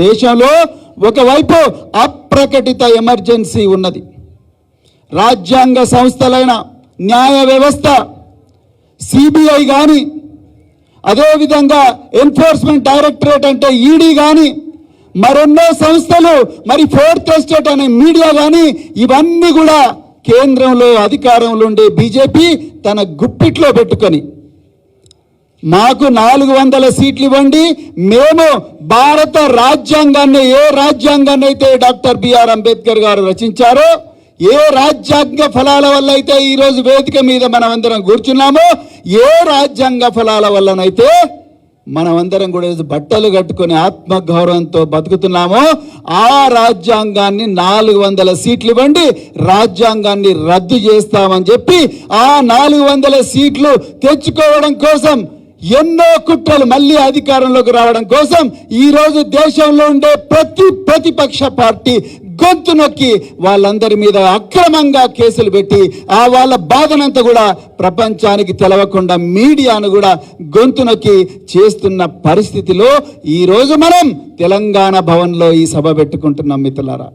దేశంలో ఒకవైపు అప్రకటిత ఎమర్జెన్సీ ఉన్నది. రాజ్యాంగ సంస్థలైన న్యాయ వ్యవస్థ సిబిఐ కానీ అదేవిధంగా ఎన్ఫోర్స్మెంట్ డైరెక్టరేట్ అంటే ఈడీ కానీ మరెన్నో సంస్థలు మరి ఫోర్త్ ఎస్టేట్ అనే మీడియా కానీ ఇవన్నీ కూడా కేంద్రంలో అధికారంలో ఉండే బీజేపీ తన గుప్పిట్లో పెట్టుకొని మాకు నాలుగు వందల సీట్లు ఇవ్వండి. మేము భారత రాజ్యాంగాన్ని ఏ రాజ్యాంగాన్ని అయితే డాక్టర్ బిఆర్ అంబేద్కర్ గారు రచించారో ఏ రాజ్యాంగ ఫలాల వల్ల అయితే ఈరోజు వేదిక మీద మనం అందరం కూర్చున్నామో ఏ రాజ్యాంగ ఫలాల వల్లనైతే మనమందరం కూడా బట్టలు కట్టుకుని ఆత్మగౌరవంతో బతుకుతున్నామో ఆ రాజ్యాంగాన్ని నాలుగు వందల సీట్లు ఇవ్వండి. రాజ్యాంగాన్ని రద్దు చేస్తామని చెప్పి ఆ నాలుగు వందల సీట్లు తెచ్చుకోవడం కోసం ఎన్నో కుట్రలు మళ్ళీ అధికారంలోకి రావడం కోసం ఈరోజు దేశంలో ఉండే ప్రతి ప్రతిపక్ష పార్టీ గొంతు నొక్కి వాళ్ళందరి మీద అక్రమంగా కేసులు పెట్టి ఆ వాళ్ళ బాధనంతా కూడా ప్రపంచానికి తెలవకుండా మీడియాను కూడా గొంతు నొక్కి చేస్తున్న పరిస్థితిలో ఈ రోజు మనం తెలంగాణ భవన్లో ఈ సభ పెట్టుకుంటున్నాం మిత్రులారా.